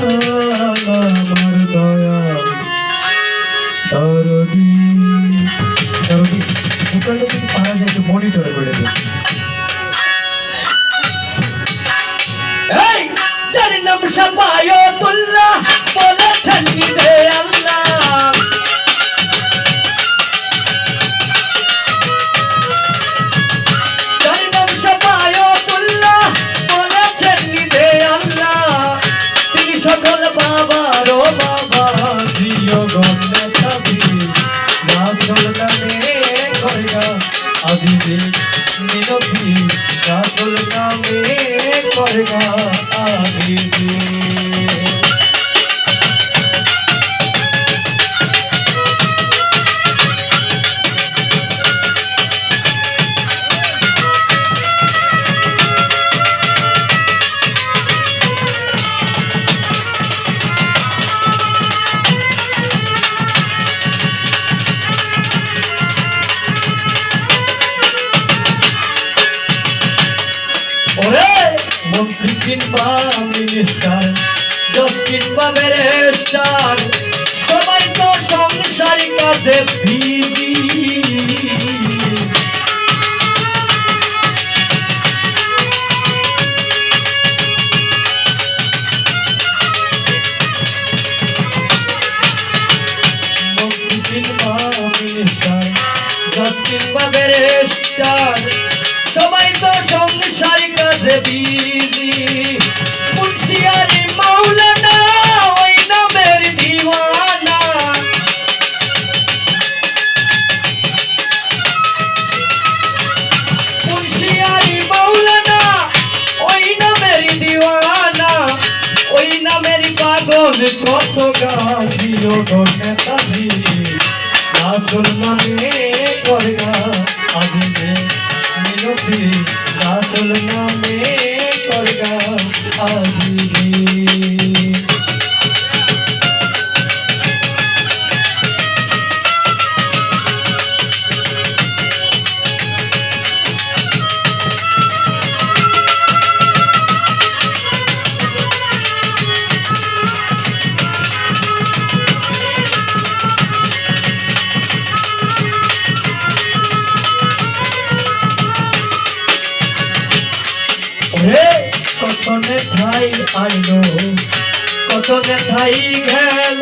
আমার দয়া দরদি দরদি দোকানে কিছু পারা যায় একটু মনিটর করে দিন এই তার নাম সাপায়তুল্লাহ বলেছেন নিজে আল্লাহ কইরা আজিবে মিনতি রাসল নামে কইরা কিংবা ব্যারিস্টার সবাই তো সংসারী কাজে ব্যারিস্টার সবাই তো সংসারী কাজে বিজি কত প্রিয় গন্ধে থাকি রাসল নামে ওরে কত নেথাই আইলো কত নেথাই গেল,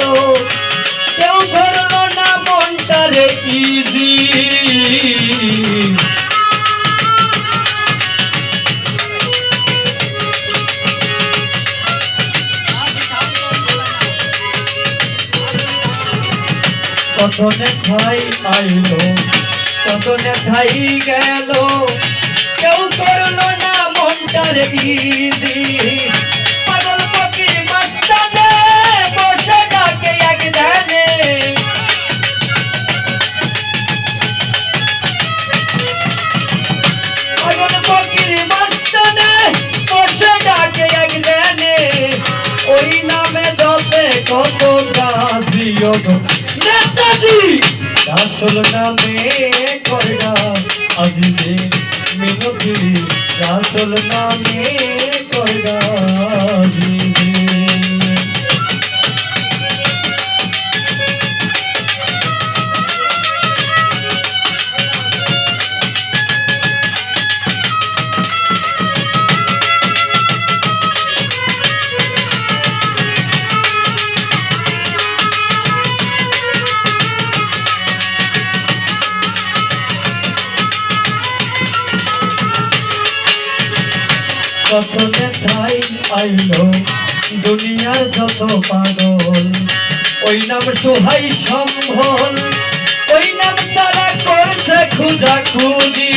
কেউ ধরলো না মনটারে ইজি কত নেথাই আইলো কত নেথাই গেল, কেউ করল না মনটারে ইজি পাগল পকি মস্তানে বসে ডাকে এক ধ্যানে। পাগল পকির মস্তানে বসে ডাকে এক ধ্যানে। ওই নামে জপে কত প্রিয় নেতাজি, রাসল নামে কইরা আজিবে মিনতি রাসল নামে কইরা কত নেথাই আইলো দুনিয়ার যত পাগল। ওই নাম সোহাই সম্ভল, ওই নাম তারা করছে খুঁজা খুঁজি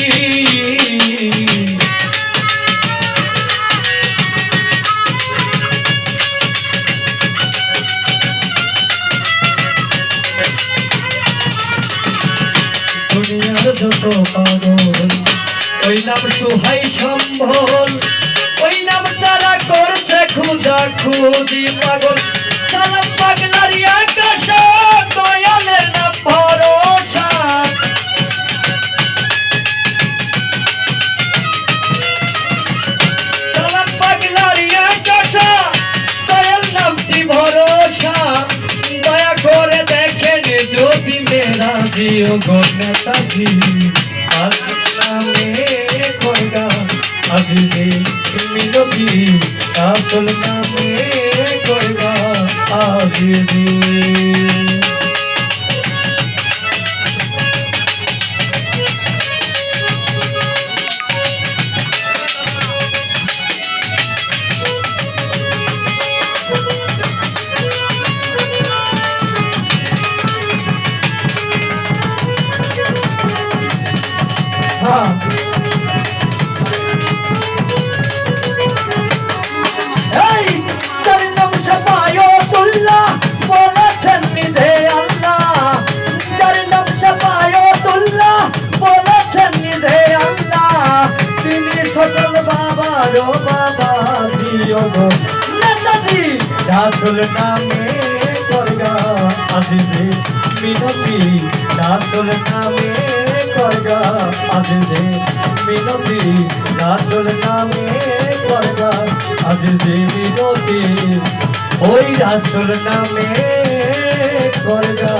দুনিয়ার যত পাগল, ওই নাম সোহাই সম্ভল তারা করছে খুঁজা খুঁজি পাগল। সালাম পাগলারি আকাশ দয়ালের নাম ভরসা। সালাম পাগলারি আকাশ দয়াল নামটি ভরসা। দয়া করে দেখেন যদি মেরা প্রিয় গো নেতাজি মিনতি রাসুল নামে করবা আজিজে হ্যাঁ নেতাজি রাসুল নামে করগা আজিজে মিনতি রাসুল নামে করগা আজিজে মিনতি রাসুল নামে করগা আজিজে মিনতি ওই রাসুল নামে করগা